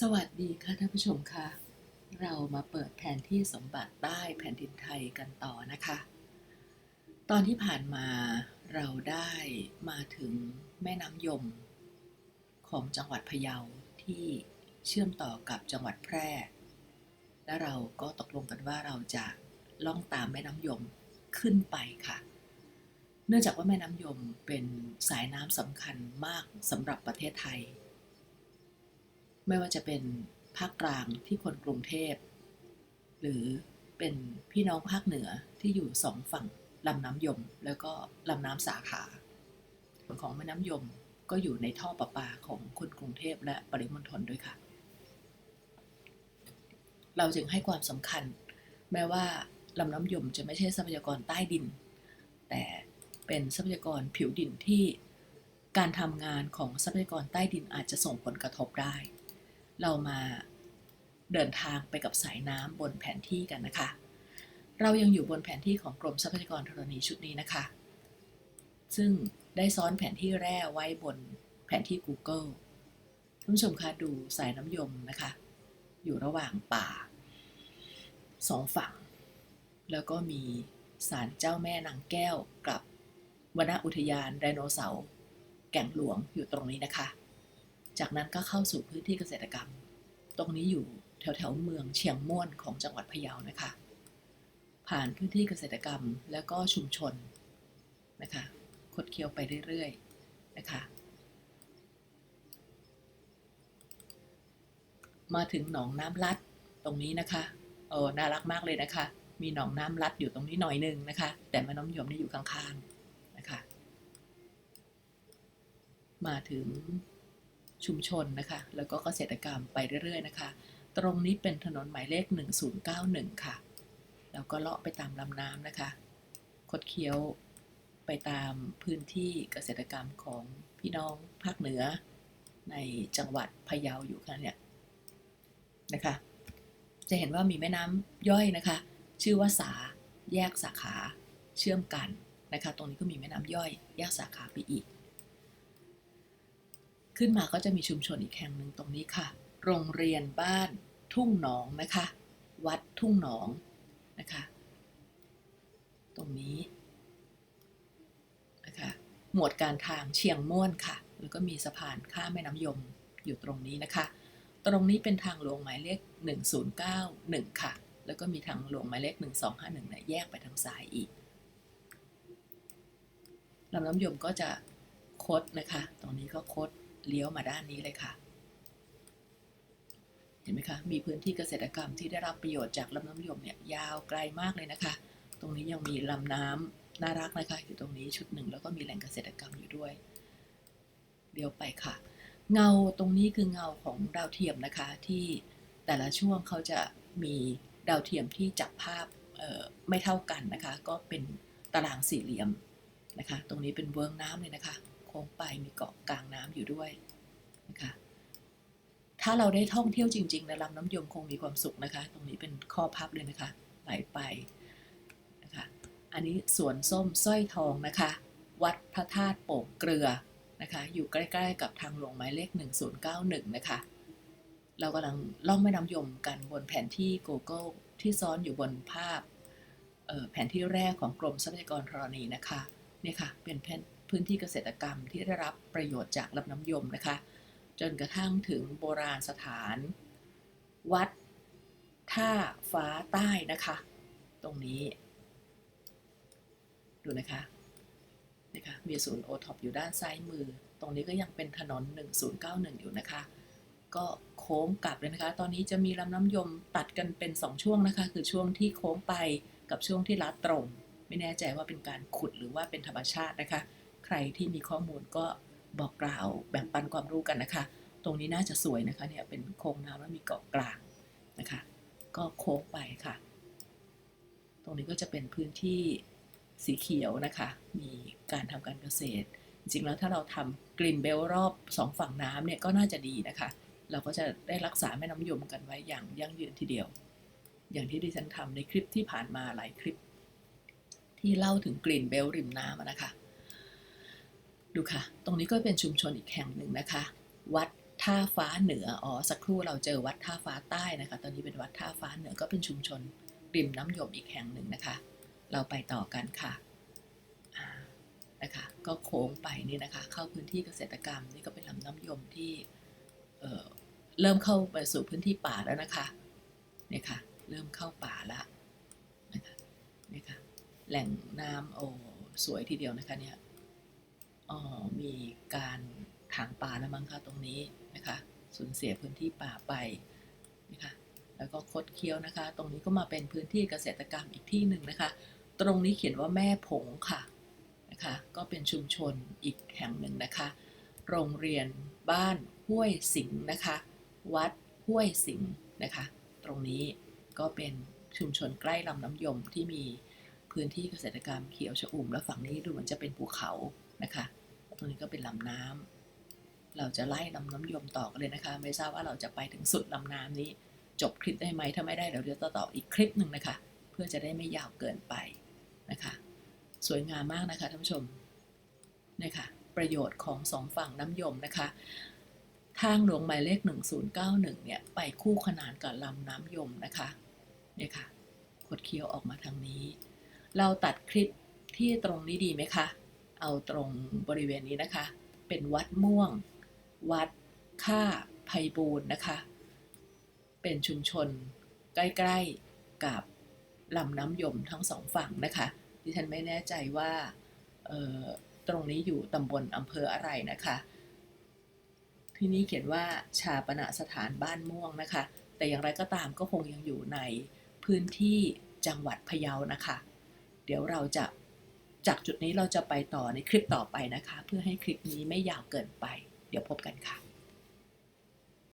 สวัสดีค่ะท่านผู้ชมค่ะ เรามาเปิดแผนที่สมบัติใต้แผ่นดินไทยกันต่อนะคะ ตอนที่ผ่านมาเราได้มาถึงแม่น้ำยม ของจังหวัดพะเยาที่เชื่อมต่อกับจังหวัดแพร่ และเราก็ตกลงกันว่าเราจะล่องตามแม่น้ำยมขึ้นไปค่ะ เนื่องจากว่าแม่น้ำยมเป็นสายน้ำสำคัญมากสำหรับประเทศไทย ไม่ว่าจะเป็นภาคกลางที่คนกรุงเทพ หรือเป็นพี่น้องภาคเหนือที่อยู่สองฝั่งลำน้ำยม แล้วก็ลำน้ำสาขาของแม่น้ำยมก็อยู่ในท่อประปาของคนกรุงเทพและปริมณฑลด้วยค่ะ เราจึงให้ความสำคัญ แม้ว่าลำน้ำยมจะไม่ใช่ทรัพยากรใต้ดิน แต่เป็นทรัพยากรผิวดินที่การทำงานของทรัพยากรใต้ดินอาจจะส่งผลกระทบได้ เรามาเดินทางไปกับสายน้ำบนแผนที่กันนะคะ เรายังอยู่บนแผนที่ของกรมทรัพยากรธรณีชุดนี้นะคะ ซึ่งได้ซ้อนแผนที่แร่ไว้บนแผนที่ Google ท่านผู้ชมคะดูสายน้ำยมนะคะ อยู่ระหว่างป่าสองฝั่ง แล้วก็มีศาลเจ้าแม่นางแก้วกับวนอุทยานไดโนเสาร์แก่งหลวงอยู่ตรงนี้นะคะ จากนั้นก็เข้าสู่พื้นที่เกษตรกรรม ตรงนี้อยู่แถวแถวเมืองเชียงม่วนของจังหวัดพะเยานะคะ ผ่านพื้นที่เกษตรกรรมแล้วก็ชุมชนนะคะคดเคี้ยวไปเรื่อยๆนะคะ มาถึงหนองน้ำลัดตรงนี้นะคะโอ้น่ารักมากเลยนะคะ มีหนองน้ำลัดอยู่ตรงนี้หน่อยหนึงนะคะ แต่แม่น้ำยมนี่อยู่ข้างๆนะคะ มาถึง ชุมชนนะคะ แล้วก็เกษตรกรรมไปเรื่อยๆนะคะ ตรงนี้เป็นถนนหมายเลข 1091 ค่ะ แล้วก็เลาะไปตามลำน้ำนะคะ คดเคี้ยวไปตามพื้นที่เกษตรกรรมของพี่น้องภาคเหนือ ในจังหวัดพะเยาอยู่ค่ะเนี่ยนะคะ จะเห็นว่ามีแม่น้ำย่อยนะคะ ชื่อว่าสาแยกสาขาเชื่อมกันนะคะ ตรงนี้ก็มีแม่น้ำย่อย แยกสาขาไปอีก ขึ้นมาก็จะมีชุมชนอีกแห่งหนึ่งตรงนี้ค่ะ โรงเรียนบ้านทุ่งหนองนะคะ วัดทุ่งหนองนะคะ ตรงนี้นะคะหมวดการทางเชียงม่วนค่ะ แล้วก็มีสะพานข้ามแม่น้ำยมอยู่ตรงนี้นะคะ ตรงนี้เป็นทางหลวงหมายเลข 1091 ค่ะ แล้วก็มีทางหลวงหมายเลข 1251เนี่ยแยกไปทางซ้ายอีกลำน้ำยมก็จะคดนะคะ ตรงนี้ก็คด เลี้ยวมาด้านนี้เลยค่ะ เห็นไหมคะ มีพื้นที่เกษตรกรรมที่ได้รับประโยชน์จากลำน้ำยมเนี่ยยาวไกลมากเลยนะคะ ตรงนี้ยังมีลำน้ำน่ารักนะคะ อยู่ตรงนี้ชุดหนึ่งแล้วก็มีแหล่งเกษตรกรรมอยู่ด้วยเดี๋ยวไปค่ะ เงาตรงนี้คือเงาของดาวเทียมนะคะที่แต่ละช่วงเขาจะมีดาวเทียมที่จับภาพไม่เท่ากันนะคะ ก็เป็นตารางสี่เหลี่ยมนะคะ ตรงนี้เป็นเวิร์งน้ำเลยนะคะ ค้งไปมีเกาะกลางน้ำอยู่ด้วยนะคะถ้าเราได้ท่องเที่ยวจริงๆในลำน้ำยมคงมีความสุขนะคะ ตรงนี้เป็นข้อพับเลยนะคะไหลไปนะคะอันนี้สวนส้มสร้อยทองนะคะ วัดพระธาตุโป่งเกลือนะคะ อยู่ใกล้ๆกับทางหลวงหมายเลข 1091 นะคะ เรากำลังล่องแม่น้ำยมกันบนแผนที่ Google ที่ซ้อนอยู่บนภาพแผนที่แรกของกรมทรัพยากรธรณีนะคะเนี่ยค่ะเป็นแผน พื้นที่เกษตรกรรมที่ได้รับประโยชน์จากลำน้ำยมนะคะ จนกระทั่งถึงโบราณสถาน วัด ท่าฟ้าใต้นะคะ ตรงนี้ ดูนะคะนะคะมีศูนย์โอท็อปอยู่ด้านซ้ายมือ ตรงนี้ก็ยังเป็นถนน 1091 อยู่นะคะ ก็โค้งกลับเลยนะคะ ตอนนี้จะมีลำน้ำยมตัดกันเป็น 2 ช่วงนะคะ คือช่วงที่โค้งไปกับช่วงที่ลัดตรง ไม่แน่ใจว่าเป็นการขุดหรือว่าเป็นธรรมชาตินะคะ ใครที่มีข้อมูลก็บอกกล่าวแบ่งปันความรู้กันนะคะ ตรงนี้น่าจะสวยนะคะเนี่ยเป็นโค้งน้ำแล้วมีเกาะกลางนะคะ ก็โค้งไปค่ะ ตรงนี้ก็จะเป็นพื้นที่สีเขียวนะคะ มีการทำการเกษตร จริงๆแล้วถ้าเราทำกรีนเบลรอบสองฝั่งน้ำเนี่ยก็น่าจะดีนะคะ เราก็จะได้รักษาแม่น้ำยมกันไว้อย่างยั่งยืนทีเดียว อย่างที่ดิฉันทำในคลิปที่ผ่านมาหลายคลิป ที่เล่าถึงกรีนเบลริมน้ำนะคะ ดูค่ะ ตรงนี้ก็เป็นชุมชนอีกแห่งหนึ่งนะคะ วัดท่าฟ้าเหนือ อ๋อ สักครู่เราเจอวัดท่าฟ้าใต้นะคะ ตอนนี้เป็นวัดท่าฟ้าเหนือก็เป็นชุมชนริมน้ำยมอีกแห่งหนึ่งนะคะ เราไปต่อกันค่ะนะคะ ก็โค้งไปนี่นะคะ เข้าพื้นที่เกษตรกรรมนี่ก็เป็นลำน้ำยมที่เอ่อเริ่มเข้าไปสู่พื้นที่ป่าแล้วนะคะ เนี่ยค่ะ เริ่มเข้าป่าล้วนะคะ เนี่ยค่ะ แหล่งน้ำโอ้สวยทีเดียวนะคะเนี่ย มีการถางป่าแล้วมั้งคะตรงนี้นะคะสูญเสียพื้นที่ป่าไปนะคะแล้วก็คดเคี้ยวนะคะ ตรงนี้ก็มาเป็นพื้นที่เกษตรกรรมอีกที่หนึ่งนะคะ ตรงนี้เขียนว่าแม่ผงค่ะนะคะก็เป็นชุมชนอีกแห่งหนึ่งนะคะ โรงเรียนบ้านห้วยสิงห์นะคะ วัดห้วยสิงห์นะคะ ตรงนี้ก็เป็นชุมชนใกล้ลำน้ำยมที่มีพื้นที่เกษตรกรรมเขียวชอุ่มแล้วฝั่งนี้ดูเหมือนจะเป็นภูเขานะคะ ตรงนี้ก็เป็นลำน้ำเราจะไล่ลำน้ำยมต่อกันเลยนะคะ ไม่ทราบว่าเราจะไปถึงสุดลำน้ำนี้ จบคลิปได้ไหมถ้าไม่ได้เดี๋ยวเราจะต่ออีกคลิปหนึ่งนะคะ เพื่อจะได้ไม่ยาวเกินไปนะคะ สวยงามมากนะคะท่านผู้ชมนะคะประโยชน์ของสองฝั่งน้ำยมนะคะ ทางหลวงหมายเลข 1091 เนี่ย ไปคู่ขนานกับลำน้ำยมนะคะเนี่ยค่ะคดเคี้ยวออกมาทางนี้ เราตัดคลิปที่ตรงนี้ดีไหมคะ เอาตรงบริเวณนี้นะคะ เป็นวัดม่วง วัดค่าไพบูลย์นะคะ เป็นชุมชนใกล้ๆกับลำน้ำยมทั้งสองฝั่งนะคะดิฉันไม่แน่ใจว่าตรงนี้อยู่ตำบลอำเภออะไรนะคะ ที่นี่เขียนว่าชาปณะสถานบ้านม่วงนะคะ แต่อย่างไรก็ตามก็คงยังอยู่ในพื้นที่จังหวัดพะเยานะคะ เดี๋ยวเราจะ จากจุดนี้เราจะไปต่อในคลิปต่อไปนะคะ เพื่อให้คลิปนี้ไม่ยาวเกินไป เดี๋ยวพบกันค่ะ